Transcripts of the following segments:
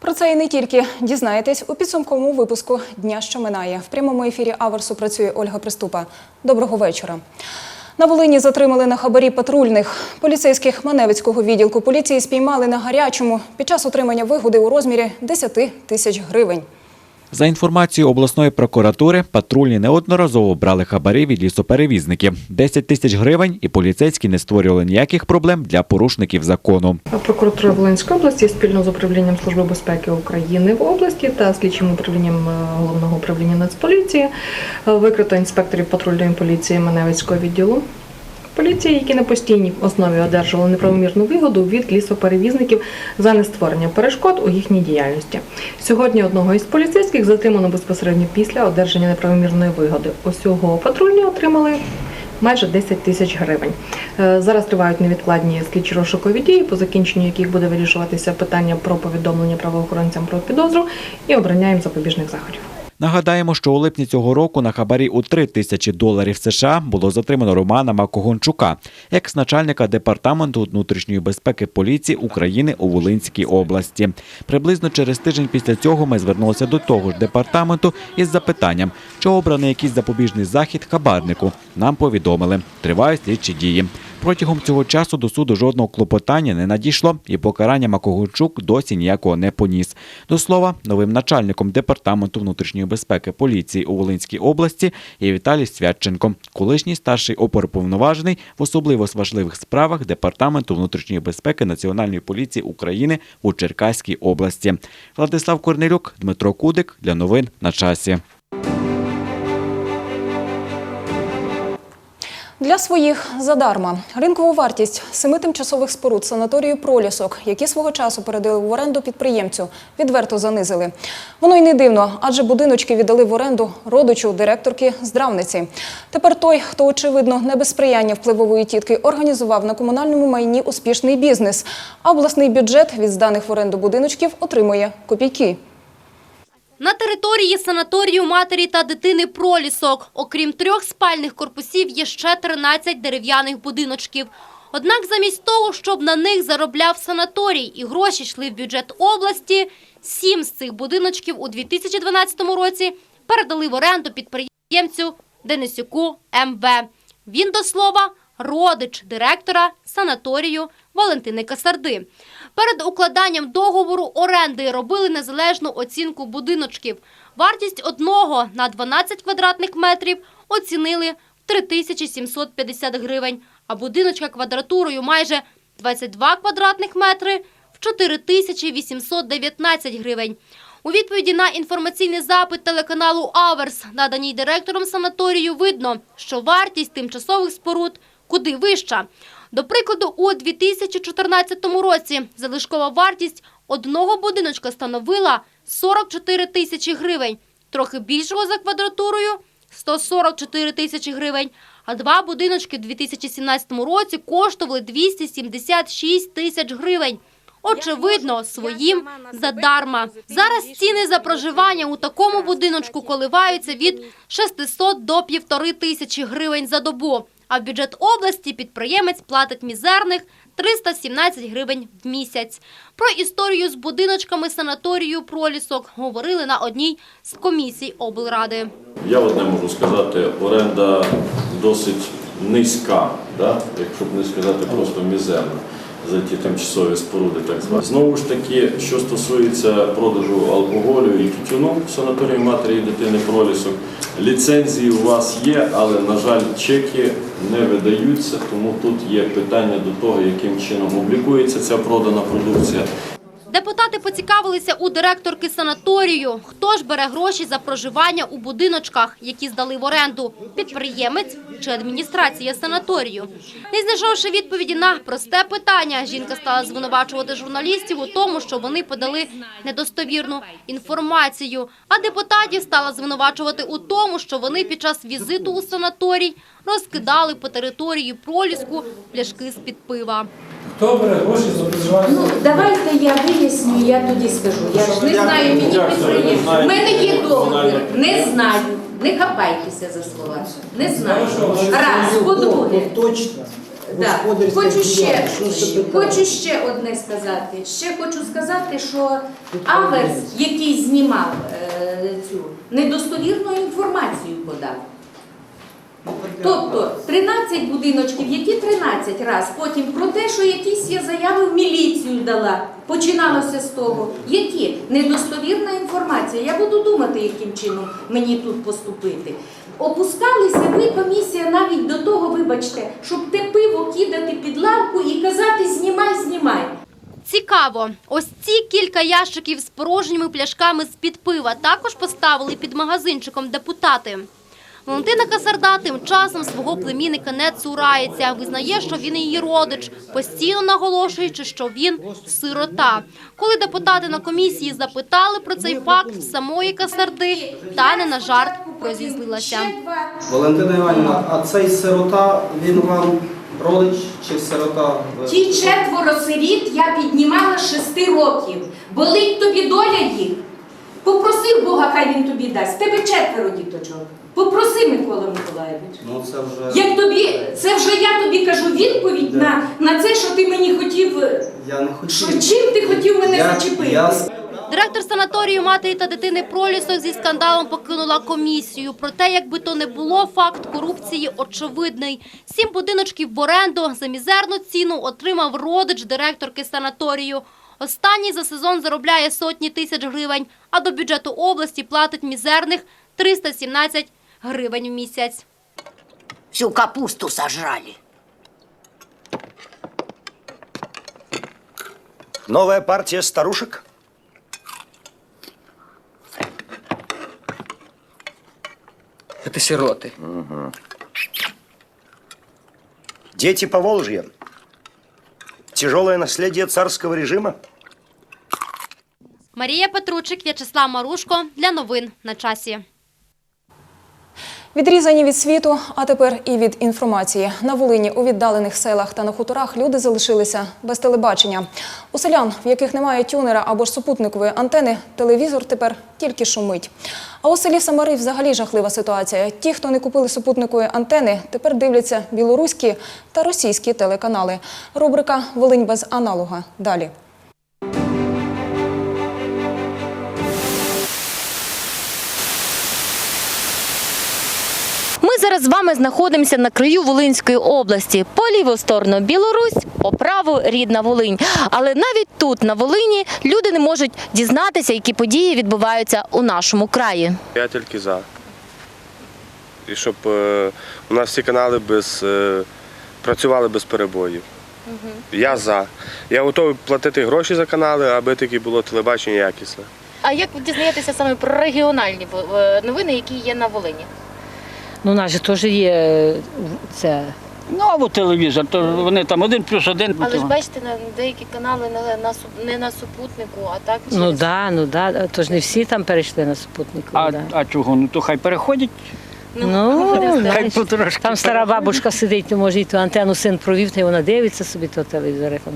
Про це і не тільки дізнаєтесь у підсумковому випуску дня, що минає. В прямому ефірі Аверсу працює Ольга Приступа. Доброго вечора. На Волині затримали на хабарі патрульних. Поліцейських Маневицького відділку поліції спіймали на гарячому під час отримання вигоди у розмірі 10 тисяч гривень. За інформацією обласної прокуратури, патрульні неодноразово брали хабарі від лісоперевізників. 10 тисяч гривень і поліцейські не створювали ніяких проблем для порушників закону. Прокуратура Волинської області спільно з управлінням Служби безпеки України в області та слідчим управлінням е, головного управління Нацполіції е, викрито інспекторів патрульної поліції Маневицького відділу. Поліції, які на постійній основі одержували неправомірну вигоду від лісоперевізників за нестворення перешкод у їхній діяльності. Сьогодні одного із поліцейських затримано безпосередньо після одержання неправомірної вигоди. Усього патрульні отримали майже 10 тисяч гривень. Е, Зараз тривають невідкладні слідчі розшукові дії, по закінченню яких буде вирішуватися питання про повідомлення правоохоронцям про підозру і обрання їм запобіжних заходів. Нагадаємо, що у липні цього року на хабарі у 3 тисячі доларів США було затримано Романа Макогончука, екс-начальника департаменту внутрішньої безпеки поліції України у Волинській області. Приблизно через тиждень після цього ми звернулися до того ж департаменту із запитанням, чи обраний якийсь запобіжний захід хабарнику. Нам повідомили, тривають слідчі дії. Протягом цього часу до суду жодного клопотання не надійшло, і покарання Макогончук досі ніякого не поніс. До слова, новим начальником департаменту внутрішньої безпеки поліції у Волинській області є Віталій Святченко, колишній старший опорповноважений в особливо важливих справах департаменту внутрішньої безпеки Національної поліції України у Черкаській області. Владислав Корнелюк, Дмитро Кудик для новин на часі. Для своїх задарма ринкову вартість семи тимчасових споруд санаторію пролісок, які свого часу передали в оренду підприємцю, відверто занизили. Воно й не дивно, адже будиночки віддали в оренду родичу директорки здравниці. Тепер той, хто очевидно не без сприяння впливової тітки, організував на комунальному майні успішний бізнес. А обласний бюджет від зданих в оренду будиночків отримує копійки. На території санаторію матері та дитини пролісок. Окрім трьох спальних корпусів, є ще 13 дерев'яних будиночків. Однак замість того, щоб на них заробляв санаторій і гроші йшли в бюджет області, сім з цих будиночків у 2012 році передали в оренду підприємцю Денисюку МВ. Він, до слова, родич директора санаторію Валентини Касарди. Перед укладанням договору оренди робили незалежну оцінку будиночків. Вартість одного на 12 квадратних метрів оцінили в 3750 гривень, а будиночка квадратурою майже 22 квадратних метри в 4819 гривень. У відповіді на інформаційний запит телеканалу «Аверс», наданій директором санаторію, видно, що вартість тимчасових споруд куди вища. До прикладу, у 2014 році залишкова вартість одного будиночка становила 44 тисячі гривень, трохи більшого за квадратурою – 144 тисячі гривень, а два будиночки в 2017 році коштували 276 тисяч гривень. Очевидно, своїм задарма. Зараз ціни за проживання у такому будиночку коливаються від 600 до півтори тисячі гривень за добу. А в бюджет області підприємець платить мізерних 317 гривень в місяць. Про історію з будиночками санаторію «Пролісок» говорили на одній з комісій облради. Я одне можу сказати, оренда досить низька, якщо б не сказати просто мізерна за ті тимчасові споруди, так звані. Знову ж таки, що стосується продажу алкоголю і тютюну в санаторії матері і дитини пролісок, ліцензії у вас є, але, на жаль, чеки не видаються, тому тут є питання до того, яким чином облікується ця продана продукція. Депутати поцікавилися у директорки санаторію, хто ж бере гроші за проживання у будиночках, які здали в оренду – підприємець чи адміністрація санаторію. Не знайшовши відповіді на просте питання, жінка стала звинувачувати журналістів у тому, що вони подали недостовірну інформацію, а депутатів стала звинувачувати у тому, що вони під час візиту у санаторій розкидали по території проліску пляшки з-під пива. Хто бере гроші за проживання? Ну, давайте я виясню, я тоді скажу. Я ж не знаю, мені підприємство. У мене є договір, не знаю. Не хапайтеся за слова. Не знаю. Раз, по-друге. Точно. Да. господарська Хочу ще, хочу ще одне сказати. Ще хочу сказати, що Аверс, який знімав е, цю недостовірну інформацію подав. Тобто 13 будиночків, які 13 раз, потім про те, що якісь я заяви в міліцію дала. Починалося з того, які недостовірна інформація. Я буду думати, яким чином мені тут поступити. Опускалися ви, комісія, навіть до того, вибачте, щоб те пиво кидати під лавку і казати знімай, знімай. Цікаво, ось ці кілька ящиків з порожніми пляшками з-під пива також поставили під магазинчиком депутати. Валентина Касарда тим часом свого племінника не цурається, визнає, що він її родич, постійно наголошуючи, що він сирота. Коли депутати на комісії запитали про цей факт в самої Касарди, та не на жарт розізлилася. Валентина Іванівна, а цей сирота, він вам родич чи сирота? Ті четверо сиріт я піднімала шести років. Болить тобі доля їх. Попроси Бога, хай він тобі дасть. Тебе четверо діточок. Попроси Микола Миколаївич. Ну це вже Як тобі, це вже я тобі кажу відповідь на, на це, що ти мені хотів. е, я не Що, чим ти хотів мене Я, зачепити? я Директор санаторію матері та дитини Пролісок зі скандалом покинула комісію. Проте, якби то не було, факт корупції очевидний. Сім будиночків в оренду за мізерну ціну отримав родич директорки санаторію. Останній за сезон заробляє сотні тисяч гривень, а до бюджету області платить мізерних 317 гривень в місяць. Всю капусту сожрали. Новая партия старушек? Це сироти. Дети Поволжья? Тяжелое наследие царского режима? Марія Петручик, В'ячеслав Марушко. Для новин на часі. Відрізані від світу, а тепер і від інформації. На Волині у віддалених селах та на хуторах люди залишилися без телебачення. У селян, в яких немає тюнера або ж супутникової антени, телевізор тепер тільки шумить. А у селі Самари взагалі жахлива ситуація. Ті, хто не купили супутникової антени, тепер дивляться білоруські та російські телеканали. Рубрика Волинь без аналога. Далі. Зараз з вами знаходимося на краю Волинської області. По ліву сторону Білорусь, по праву рідна Волинь. Але навіть тут, на Волині, люди не можуть дізнатися, які події відбуваються у нашому краї. Я тільки за. І щоб е, у нас всі канали без, е, працювали без перебоїв. Я за. Я готовий платити гроші за канали, аби таки було телебачення якісне. А як ви дізнаєтеся саме про регіональні е, новини, які є на Волині? Ну, у нас же теж є е, це. Ну, або телевізор, то вони там один плюс один. Але ж бачите, на деякі канали на, на суп- не на супутнику, а так Ну через- да, ну да. Тож не всі там перейшли на супутник. А, да. а чого? Ну то хай переходять. Ну, Хай Хай потрошки. там стара бабушка сидить, то може і ту антенну син провів, та й вона дивиться собі то телевізор. Там.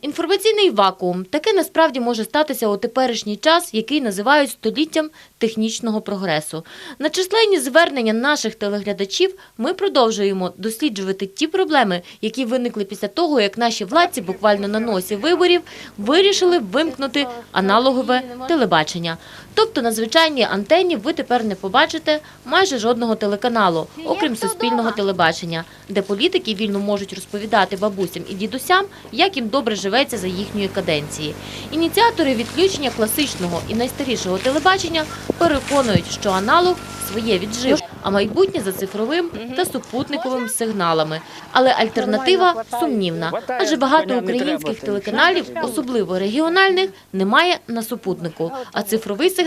Інформаційний вакуум таке насправді може статися у теперішній час, який називають століттям технічного прогресу. На численні звернення наших телеглядачів ми продовжуємо досліджувати ті проблеми, які виникли після того, як наші владці буквально на носі виборів вирішили вимкнути аналогове телебачення. Тобто на звичайній антенні ви тепер не побачите майже жодного телеканалу, окрім суспільного телебачення, де політики вільно можуть розповідати бабусям і дідусям, як їм добре живеться за їхньої каденції. Ініціатори відключення класичного і найстарішого телебачення переконують, що аналог своє віджив, а майбутнє за цифровим та супутниковим сигналами. Але альтернатива сумнівна, адже багато українських телеканалів, особливо регіональних, немає на супутнику, а цифровий сигнал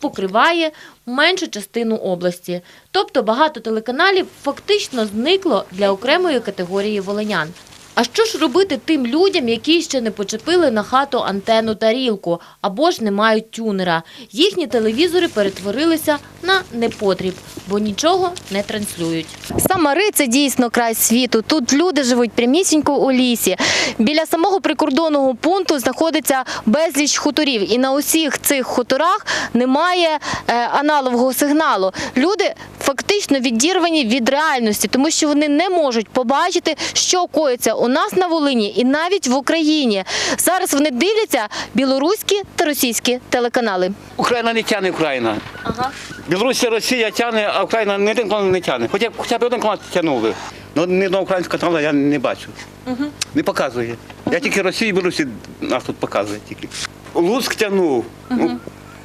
покриває меншу частину області. Тобто багато телеканалів фактично зникло для окремої категорії волинян. А що ж робити тим людям, які ще не почепили на хату антенну тарілку або ж не мають тюнера? Їхні телевізори перетворилися на непотріб, бо нічого не транслюють. Самари це дійсно край світу. Тут люди живуть прямісінько у лісі. Біля самого прикордонного пункту знаходиться безліч хуторів, і на усіх цих хуторах немає е, аналогового сигналу. Люди фактично відірвані від реальності, тому що вони не можуть побачити, що коїться у нас на Волині і навіть в Україні. Зараз вони дивляться білоруські та російські телеканали. Україна не тягне Україна. Ага. Білорусі, Росія тягне, а Україна ні один канал не тягне. Хоча, хоча б один канал тягнули. Ну, ні одного українського каналу я не бачу. Не показує. Я тільки Росію і Білорусі нас тут показує тільки. Луцьк тягнув. Ну,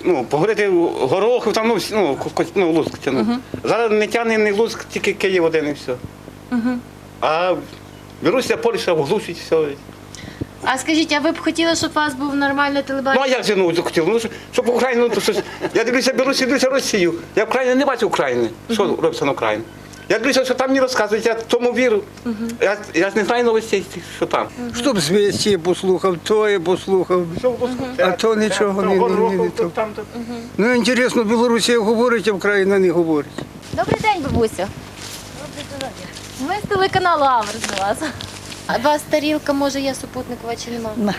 ну, поговорити горохів, там, ну, ну, ну, Луцьк тягнув. Зараз не тягне ні Луцьк, тільки Київ один і все. А Білорусія, Польща глушить все. А скажіть, а ви б хотіли, щоб у вас був нормальний Ну телебачення? а як же ну хотів? Ну щоб- щоб Україну, ну, то щось. Я дивлюся Білорусі, дивлюся Росію. Я в не бачу України. Що робиться на Україні? Я дивлюся, що там мені розказують, я тому вірю. Я, я ж не знаю новостей, що там. Щоб звісті послухав, то і послухав. А то нічого не, не, не, не то. Ну, інтересно, Білорусія говорить, а Україна не говорить. Добрий день, бабусю. Ми з телеканалу Аверс з вас. А у вас тарілка, може, є супутникова чи нема?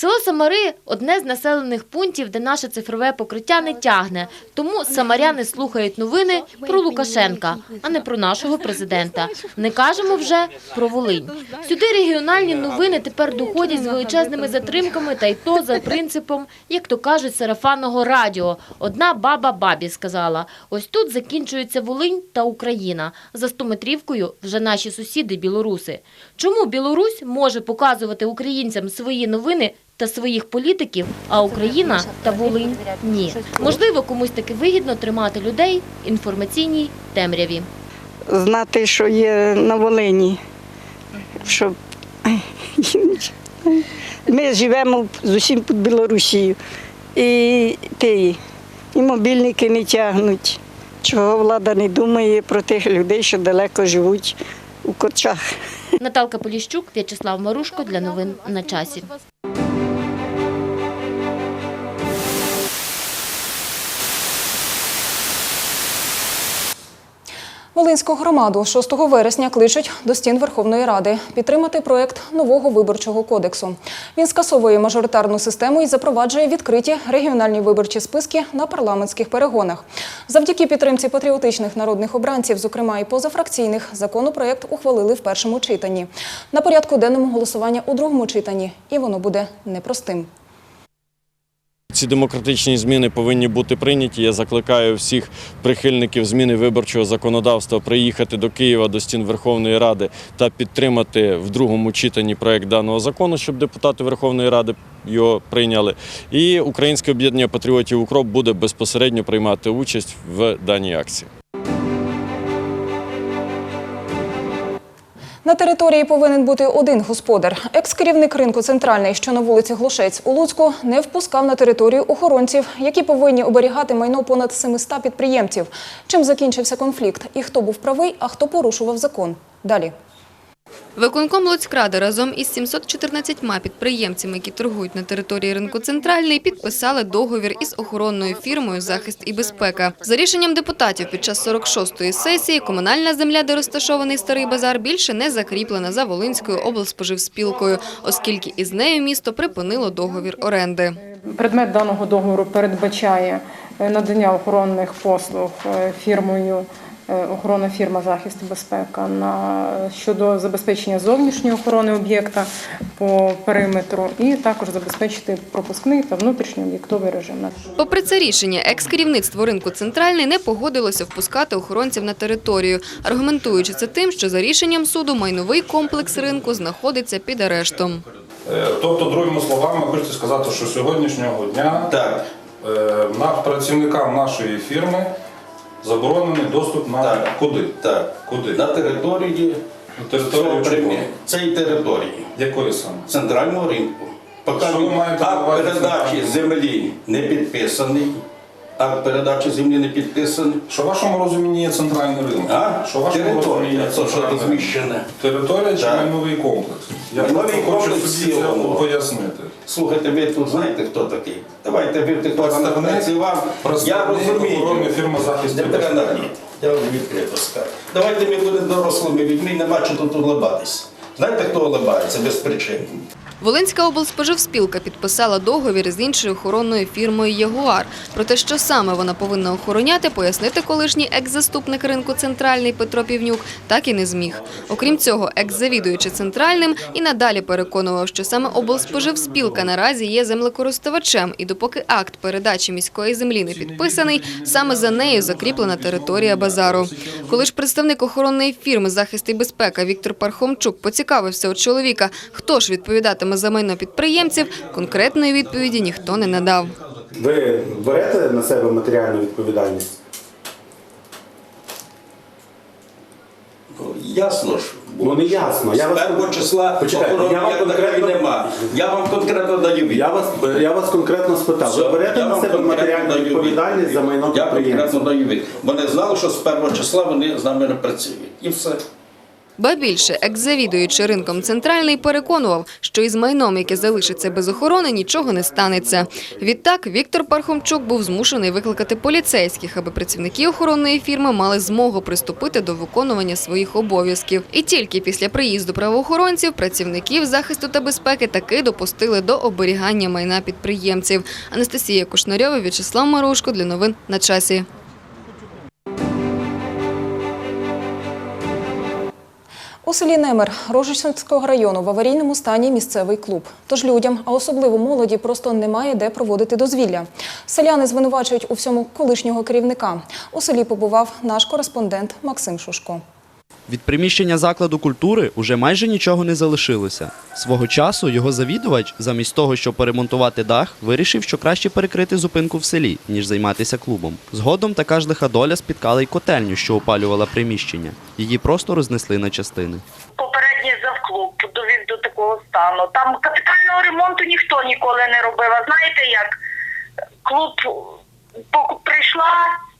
Село Самари одне з населених пунктів, де наше цифрове покриття не тягне. Тому самаряни слухають новини про Лукашенка, а не про нашого президента. Не кажемо вже про Волинь. Сюди регіональні новини тепер доходять з величезними затримками, та й то за принципом, як то кажуть, сарафанного радіо. Одна баба бабі сказала: ось тут закінчується Волинь та Україна. За стометрівкою вже наші сусіди білоруси. Чому Білорусь може показувати українцям свої новини та своїх політиків, а Україна та Волинь ні? Можливо, комусь таки вигідно тримати людей в інформаційній темряві. знати, що є на Волині. Щоб... Ми живемо зовсім під Білорусією. І, ті, і мобільники не тягнуть. Чого влада не думає про тих людей, що далеко живуть у корчах. Наталка Поліщук, В'ячеслав Марушко для новин на часі. Волинську громаду 6 вересня кличуть до стін Верховної Ради підтримати проект нового виборчого кодексу. Він скасовує мажоритарну систему і запроваджує відкриті регіональні виборчі списки на парламентських перегонах. Завдяки підтримці патріотичних народних обранців, зокрема і позафракційних, законопроект ухвалили в першому читанні. На порядку денному голосування у другому читанні, і воно буде непростим. Ці демократичні зміни повинні бути прийняті. Я закликаю всіх прихильників зміни виборчого законодавства приїхати до Києва до стін Верховної Ради та підтримати в другому читанні проект даного закону, щоб депутати Верховної Ради його прийняли. І Українське об'єднання патріотів Укроп буде безпосередньо приймати участь в даній акції. На території повинен бути один господар. Екс-керівник ринку центральний, що на вулиці Глушець у Луцьку, не впускав на територію охоронців, які повинні оберігати майно понад 700 підприємців. Чим закінчився конфлікт і хто був правий, а хто порушував закон? Далі. Виконком Луцькради разом із 714 підприємцями, які торгують на території ринку «Центральний», підписали договір із охоронною фірмою «Захист і безпека». За рішенням депутатів під час 46-ї сесії комунальна земля, де розташований старий базар, більше не закріплена за Волинською облспоживспілкою, оскільки із нею місто припинило договір оренди. Предмет даного договору передбачає е, надання охоронних послуг е, фірмою е, охоронна фірма захист і безпека на щодо забезпечення зовнішньої охорони об'єкта по периметру і також забезпечити пропускний та внутрішньооб'єктовий режим. Попри це рішення, екс-керівництво ринку «Центральний» не погодилося впускати охоронців на територію, аргументуючи це тим, що за рішенням суду майновий комплекс ринку знаходиться під арештом. Е, Тобто, другими словами, хочете сказати, що сьогоднішнього дня Так, е, на працівникам нашої фірми заборонений доступ на Так. куди? так. Куди? На території На територію чого? цієї території, Якої саме? центрального ринку. Поки Що ви маєте на акт увазі передачі землі не підписаний, акт передачі землі не підписаний. Що в вашому розумінні є центральний ринок? А? Що в вашому Територія, розумінні є то, що центральний ринок? розміщене. Територія чи Так. майновий комплекс? Я Майновий просто хочу комплекс собі це цілого. пояснити. Слухайте, ви тут знаєте, хто такий? Давайте ви хто Представник- це вам. Я представник розумію. фірми Не безпеки. перенагніть. Я вам відкрито скажу. Давайте ми будемо дорослими людьми, не бачу тут улибатись. Знаєте, хто улибається без причини? Волинська облспоживспілка підписала договір з іншою охоронною фірмою «Ягуар». Про те, що саме вона повинна охороняти, пояснити колишній екс-заступник ринку «Центральний» Петро Півнюк так і не зміг. Окрім цього, екс-завідуючи «Центральним» і надалі переконував, що саме облспоживспілка наразі є землекористувачем, і допоки акт передачі міської землі не підписаний, саме за нею закріплена територія базару. Коли ж представник охоронної фірми «Захист і безпека» Віктор Пархомчук поцікавився у чоловіка, хто ж відповідатиме за майно підприємців, конкретної відповіді ніхто не надав. Ви берете на себе матеріальну відповідальність? Ну, Ясно ж. Ну не ясно. Я З вас першого числа Почекайте, охорони я вам як такої конкретно нема. Я вам конкретно даю Я вас я вас конкретно спитав. Ви Все, берете я на вам себе конкретно матеріальну даю відповідальність за майно Я конкретно даю від. Вони знали, що з першого числа вони з нами не працюють. І все. Ба більше, екс-завідуючи ринком «Центральний» переконував, що із майном, яке залишиться без охорони, нічого не станеться. Відтак, Віктор Пархомчук був змушений викликати поліцейських, аби працівники охоронної фірми мали змогу приступити до виконування своїх обов'язків. І тільки після приїзду правоохоронців працівників захисту та безпеки таки допустили до оберігання майна підприємців. Анастасія Кушнарьова, В'ячеслав Марушко для новин на часі. У селі Немер Рожичівського району в аварійному стані місцевий клуб. Тож людям, а особливо молоді, просто немає де проводити дозвілля. Селяни звинувачують у всьому колишнього керівника. У селі побував наш кореспондент Максим Шушко. Від приміщення закладу культури уже майже нічого не залишилося. Свого часу його завідувач, замість того, щоб поремонтувати дах, вирішив, що краще перекрити зупинку в селі, ніж займатися клубом. Згодом така ж лиха доля спіткала й котельню, що опалювала приміщення. Її просто рознесли на частини. попередній завклуб довів до такого стану. Там капітального ремонту ніхто ніколи не робив. Знаєте як? Клуб прийшла,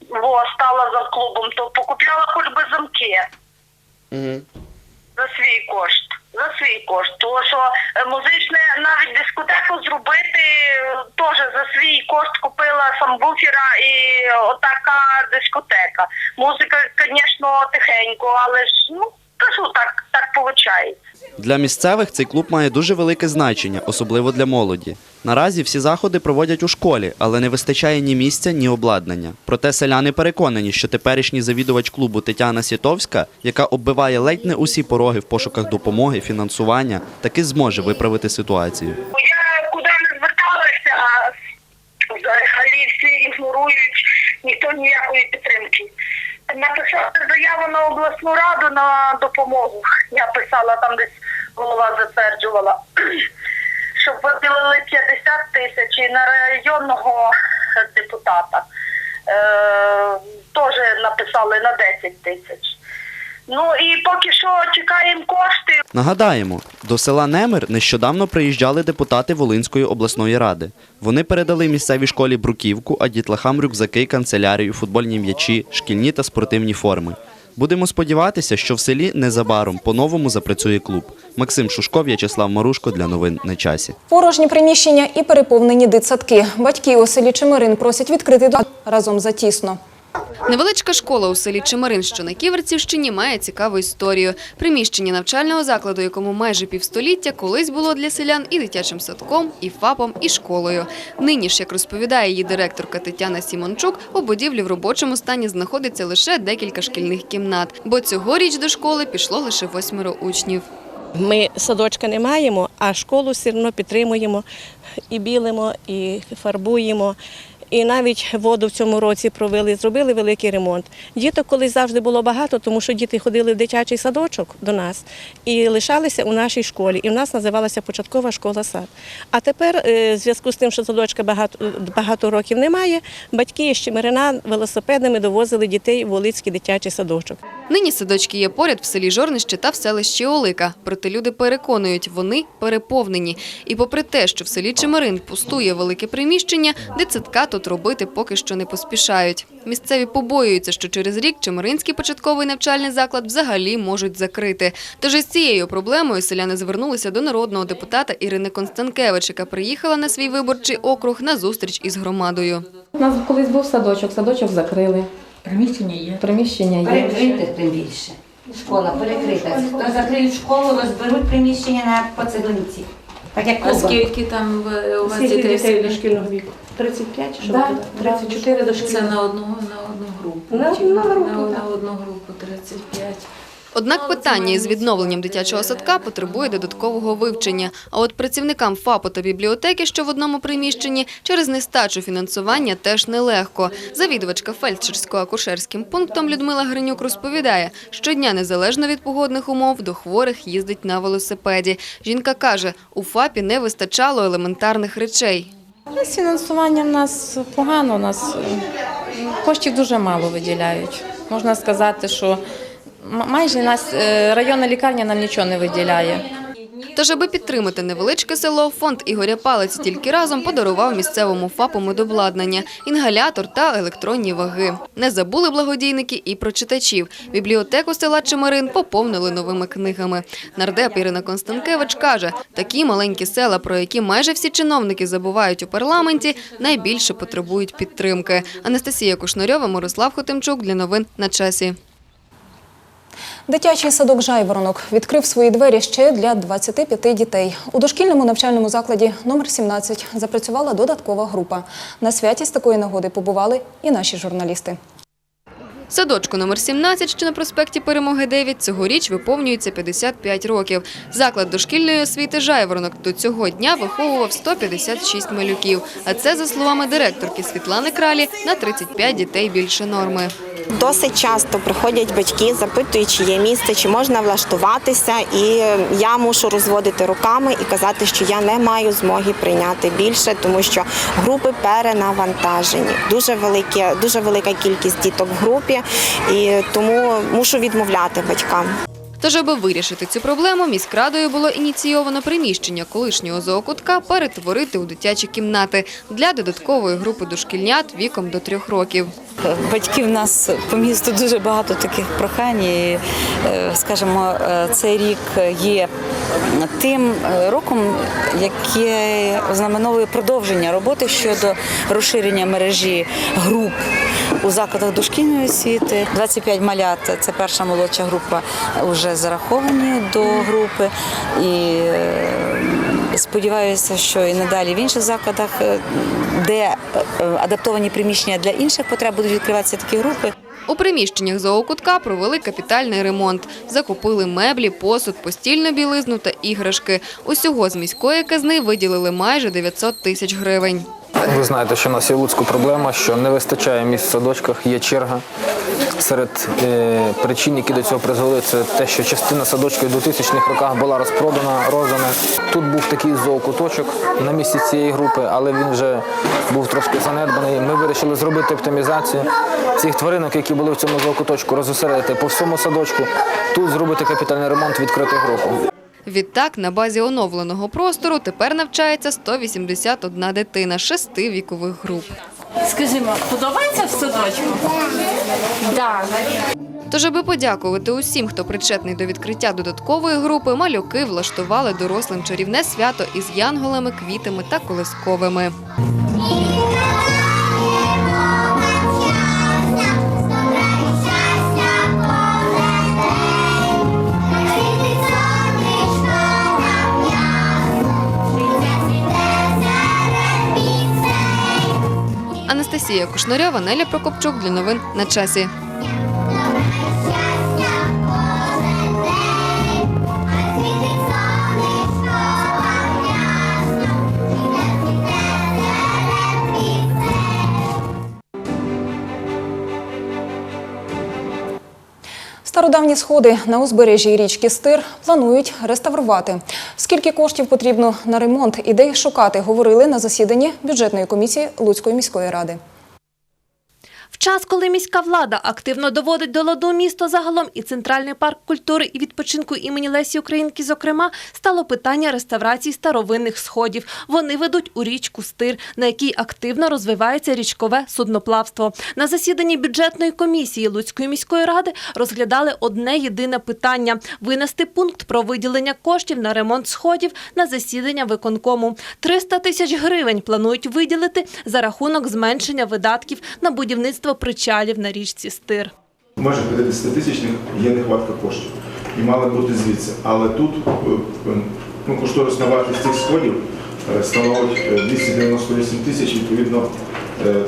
во, стала завклубом, то покупляла хоч би замки за свій кошт. За свій кошт. Тому що е, музичне навіть дискотеку зробити е, теж за свій кошт купила самбуфера і отака дискотека. Музика, звісно, тихенько, але ж ну кажу, так, так виходить. Для місцевих цей клуб має дуже велике значення, особливо для молоді. Наразі всі заходи проводять у школі, але не вистачає ні місця, ні обладнання. Проте селяни переконані, що теперішній завідувач клубу Тетяна Сітовська, яка оббиває ледь не усі пороги в пошуках допомоги, фінансування, таки зможе виправити ситуацію. Я куди не зверталася, а взагалі всі ігнорують, ніхто ніякої підтримки. Написати заяву на обласну раду на допомогу. Я писала там десь голова затверджувала, щоб виділили 50 тисяч і на районного депутата. Е, теж написали на 10 тисяч. Ну і поки що чекаємо кошти. Нагадаємо, до села Немир нещодавно приїжджали депутати Волинської обласної ради. Вони передали місцевій школі бруківку, а дітлахам рюкзаки, канцелярію, футбольні м'ячі, шкільні та спортивні форми. Будемо сподіватися, що в селі незабаром по-новому запрацює клуб. Максим Шушков, В'ячеслав Марушко для новин на часі. Порожні приміщення і переповнені дитсадки. Батьки у селі Чемерин просять відкрити до- разом затісно. Невеличка школа у селі Чемерин, що на Ківерцівщині, має цікаву історію. Приміщення навчального закладу, якому майже півстоліття, колись було для селян і дитячим садком, і ФАПом, і школою. Нині ж, як розповідає її директорка Тетяна Сімончук, у будівлі в робочому стані знаходиться лише декілька шкільних кімнат, бо цьогоріч до школи пішло лише восьмеро учнів. Ми садочка не маємо, а школу все одно підтримуємо і білимо, і фарбуємо. І навіть воду в цьому році провели, зробили великий ремонт. Діток колись завжди було багато, тому що діти ходили в дитячий садочок до нас і лишалися у нашій школі. І в нас називалася початкова школа сад. А тепер, е, в зв'язку з тим, що садочка багато, багато років немає, батьки з Чемерина велосипедами довозили дітей в Волицький дитячий садочок. Нині садочки є поряд в селі Жорнище та в селищі Олика. Проте люди переконують, вони переповнені. І попри те, що в селі Чемерин пустує велике приміщення, дитсадка тут тут робити поки що не поспішають. Місцеві побоюються, що через рік Чемеринський початковий навчальний заклад взагалі можуть закрити. Тож із цією проблемою селяни звернулися до народного депутата Ірини Констанкевич, яка приїхала на свій виборчий округ на зустріч із громадою. У нас колись був садочок, садочок закрили. Приміщення є. Приміщення є. Перекрите тим більше. Школа перекрита. Хто закриють школу, розберуть приміщення на поцілунці. Так як А скільки там в- у вас Скільки дітей дітей дошкільного віку? 35 чи що? Да, 34 дошкільного. Це на одну, на одну групу. На Чи одну групу, На, на одну групу 35. Однак питання із відновленням дитячого садка потребує додаткового вивчення. А от працівникам ФАПу та бібліотеки, що в одному приміщенні, через нестачу фінансування теж нелегко. Завідувачка фельдшерсько-акушерським пунктом Людмила Гринюк розповідає, щодня незалежно від погодних умов до хворих їздить на велосипеді. Жінка каже, у ФАПі не вистачало елементарних речей. З фінансуванням у нас погано, у нас е, коштів дуже мало виділяють. Можна сказати, що майже нас е, районна лікарня нам нічого не виділяє. Тож, аби підтримати невеличке село, фонд Ігоря Палиці тільки разом подарував місцевому ФАПу медобладнання, інгалятор та електронні ваги. Не забули благодійники і про читачів. Бібліотеку села Чемерин поповнили новими книгами. Нардеп Ірина Констанкевич каже, такі маленькі села, про які майже всі чиновники забувають у парламенті, найбільше потребують підтримки. Анастасія Кушнарьова, Мирослав Хотимчук для новин на часі. Дитячий садок «Жайворонок» відкрив свої двері ще для 25 дітей. У дошкільному навчальному закладі номер 17 запрацювала додаткова група. На святі з такої нагоди побували і наші журналісти. Садочку номер 17, що на проспекті Перемоги 9, цьогоріч виповнюється 55 років. Заклад дошкільної освіти «Жайворонок» до цього дня виховував 156 малюків. А це, за словами директорки Світлани Кралі, на 35 дітей більше норми. Досить часто приходять батьки, запитують, чи є місце, чи можна влаштуватися, і я мушу розводити руками і казати, що я не маю змоги прийняти більше, тому що групи перенавантажені. Дуже велике, дуже велика кількість діток в групі, і тому мушу відмовляти батькам. Тож, аби вирішити цю проблему, міськрадою було ініційовано приміщення колишнього зоокутка перетворити у дитячі кімнати для додаткової групи дошкільнят віком до трьох років. Батьків в нас по місту дуже багато таких прохань. І, е, скажімо, е, цей рік є тим роком, яке ознаменовує продовження роботи щодо розширення мережі груп у закладах дошкільної освіти. 25 малят це перша молодша група, вже зараховані до групи. І е, сподіваюся, що і надалі в інших закладах, е, де е, адаптовані приміщення для інших потреб будуть відкриватися такі групи. У приміщеннях зоокутка провели капітальний ремонт. Закупили меблі, посуд, постільну білизну та іграшки. Усього з міської казни виділили майже 900 тисяч гривень. Ви знаєте, що в нас є Луцьку проблема, що не вистачає місць в садочках, є черга. Серед е, причин, які до цього призвели, це те, що частина садочків в 2000-х роках була розпродана, роздана. Тут був такий зоокуточок на місці цієї групи, але він вже був трошки занедбаний. Ми вирішили зробити оптимізацію цих тваринок, які були в цьому зоокуточку, розосередити по всьому садочку, тут зробити капітальний ремонт, відкрити групу. Відтак, на базі оновленого простору тепер навчається 181 дитина шести вікових груп. Скажімо, подобається в садочку? Так. Тож, аби подякувати усім, хто причетний до відкриття додаткової групи, малюки влаштували дорослим чарівне свято із янголами, квітами та колисковими. Анастасія Кушнарьова, Неля Прокопчук для новин на часі. Стародавні сходи на узбережжі річки Стир планують реставрувати. Скільки коштів потрібно на ремонт і де їх шукати, говорили на засіданні бюджетної комісії Луцької міської ради. В час, коли міська влада активно доводить до ладу місто загалом і центральний парк культури і відпочинку імені Лесі Українки, зокрема, стало питання реставрації старовинних сходів. Вони ведуть у річку Стир, на якій активно розвивається річкове судноплавство. На засіданні бюджетної комісії Луцької міської ради розглядали одне єдине питання – винести пункт про виділення коштів на ремонт сходів на засідання виконкому. 300 тисяч гривень планують виділити за рахунок зменшення видатків на будівництво причалів на річці Стир. В межах 50 тисячних є нехватка коштів. І мали бути звідси. Але тут е, е, ну, кошторисна вартість цих сходів е, становить е, 298 тисяч, відповідно,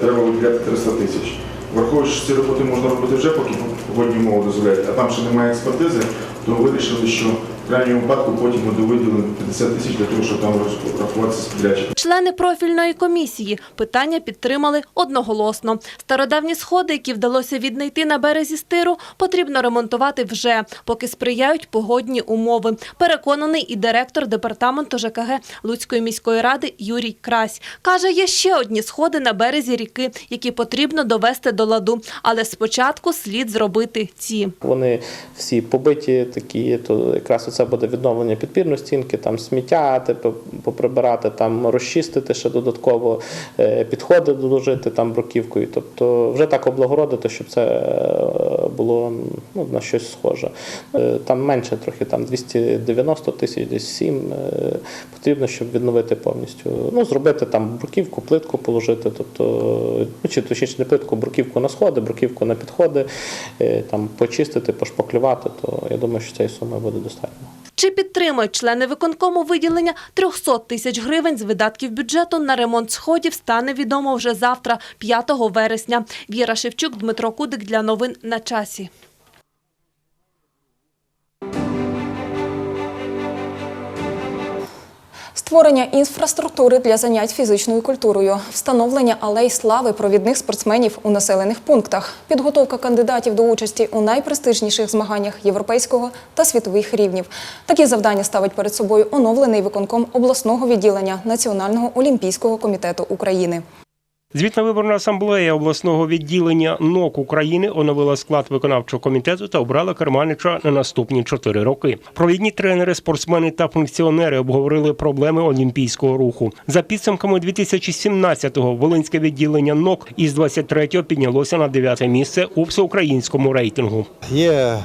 треба виділяти 300 тисяч. Враховуючи, що ці роботи можна робити вже, поки погодні умови дозволяють, а там ще немає експертизи, то вирішили, що в крайньому випадку потім ми довиділимо 50 тисяч для того, щоб там рахуватися з. Члени профільної комісії питання підтримали одноголосно. Стародавні сходи, які вдалося віднайти на березі стиру, потрібно ремонтувати вже, поки сприяють погодні умови. Переконаний і директор департаменту ЖКГ Луцької міської ради Юрій Крась. Каже, є ще одні сходи на березі ріки, які потрібно довести до ладу. Але спочатку слід зробити ці. Вони всі побиті такі, то якраз це буде відновлення підпірної стінки, там сміття типу, поприбирати, там розчистити ще додатково, е, підходи доложити там бруківкою. Тобто вже так облагородити, щоб це е, було ну, на щось схоже. Е, Там менше трохи, там 290 тисяч, десь 7 е, потрібно, щоб відновити повністю. Ну, зробити там бруківку, плитку положити, тобто, ну, чи точніше не плитку, бруківку на сходи, бруківку на підходи, там почистити, пошпаклювати, то я думаю, що цієї суми буде достатньо. Чи підтримують члени виконкому виділення 300 тисяч гривень з видатків бюджету на ремонт сходів стане відомо вже завтра, 5 вересня. Віра Шевчук, Дмитро Кудик для новин на часі. Створення інфраструктури для занять фізичною культурою, встановлення алей слави провідних спортсменів у населених пунктах, підготовка кандидатів до участі у найпрестижніших змаганнях європейського та світових рівнів. Такі завдання ставить перед собою оновлений виконком обласного відділення Національного олімпійського комітету України. Звітна виборна асамблея обласного відділення НОК України оновила склад виконавчого комітету та обрала керманича на наступні чотири роки. Провідні тренери, спортсмени та функціонери обговорили проблеми олімпійського руху. За підсумками 2017-го Волинське відділення НОК із 23-го піднялося на 9 місце у всеукраїнському рейтингу. Є е,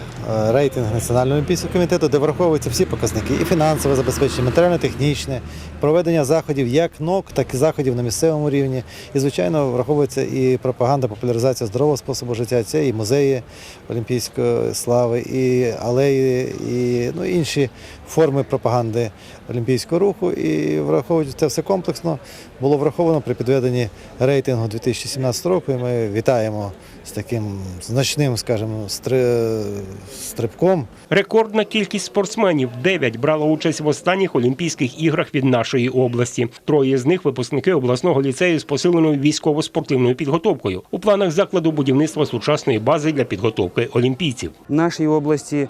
рейтинг Національного олімпійського комітету, де враховуються всі показники і фінансове забезпечення, матеріально-технічне, проведення заходів як НОК, так і заходів на місцевому рівні. І, звичайно, враховується і пропаганда, популяризація здорового способу життя. Це і музеї олімпійської слави, і алеї, і ну, інші форми пропаганди олімпійського руху. І враховуючи це все комплексно, було враховано при підведенні рейтингу 2017 року. І ми вітаємо з таким значним, скажімо, стри- стрибком. Рекордна кількість спортсменів 9 брала участь в останніх Олімпійських іграх від нашої області. Троє з них випускники обласного ліцею з посиленою військово-спортивною підготовкою. У планах закладу будівництва сучасної бази для підготовки олімпійців. В нашій області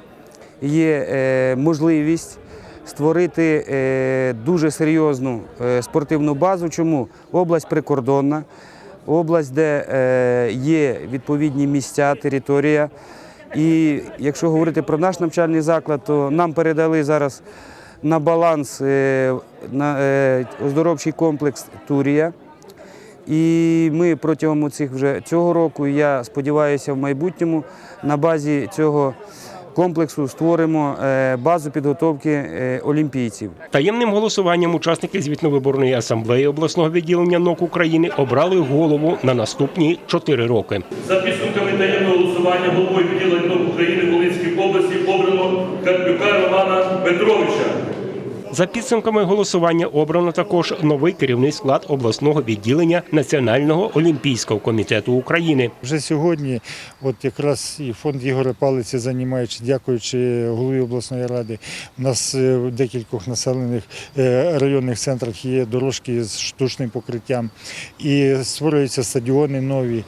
є е, можливість створити е, дуже серйозну е, спортивну базу. Чому? Область прикордонна, область, де е, є відповідні місця, територія. І якщо говорити про наш навчальний заклад, то нам передали зараз на баланс е, на, е, оздоровчий комплекс Турія. І ми протягом цих вже цього року, я сподіваюся, в майбутньому на базі цього комплексу створимо е, базу підготовки е, олімпійців. Таємним голосуванням учасники звітно-виборної асамблеї обласного відділення НОК України обрали голову на наступні чотири роки. За підсумками таємного голосування головою відділення НОК України в Волинській області обрано Карпюка Романа Петровича. За підсумками голосування обрано також новий керівний склад обласного відділення Національного олімпійського комітету України. Вже сьогодні, от якраз і фонд Ігоря Палиці, займаючи, дякуючи голові обласної ради, у нас е, в декількох населених е, районних центрах є дорожки з штучним покриттям, і створюються стадіони нові.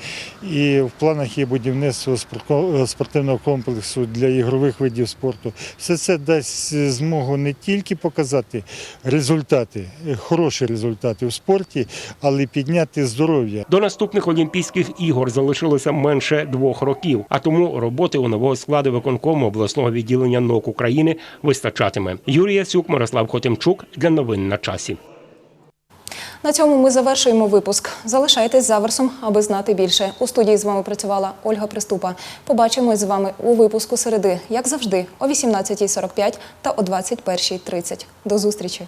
І в планах є будівництво спортивного комплексу для ігрових видів спорту. Все це дасть змогу не тільки показати. Показати результати, е, хороші результати в спорті, але підняти здоров'я. До наступних Олімпійських ігор залишилося менше двох років, а тому роботи у нового складу виконкому обласного відділення НОК України вистачатиме. Юрій Ясюк, Мирослав Хотимчук для новин на часі. На цьому ми завершуємо випуск. Залишайтесь за версом, аби знати більше. У студії з вами працювала Ольга Приступа. Побачимось з вами у випуску середи, як завжди, о 18.45 та о 21.30. До зустрічі!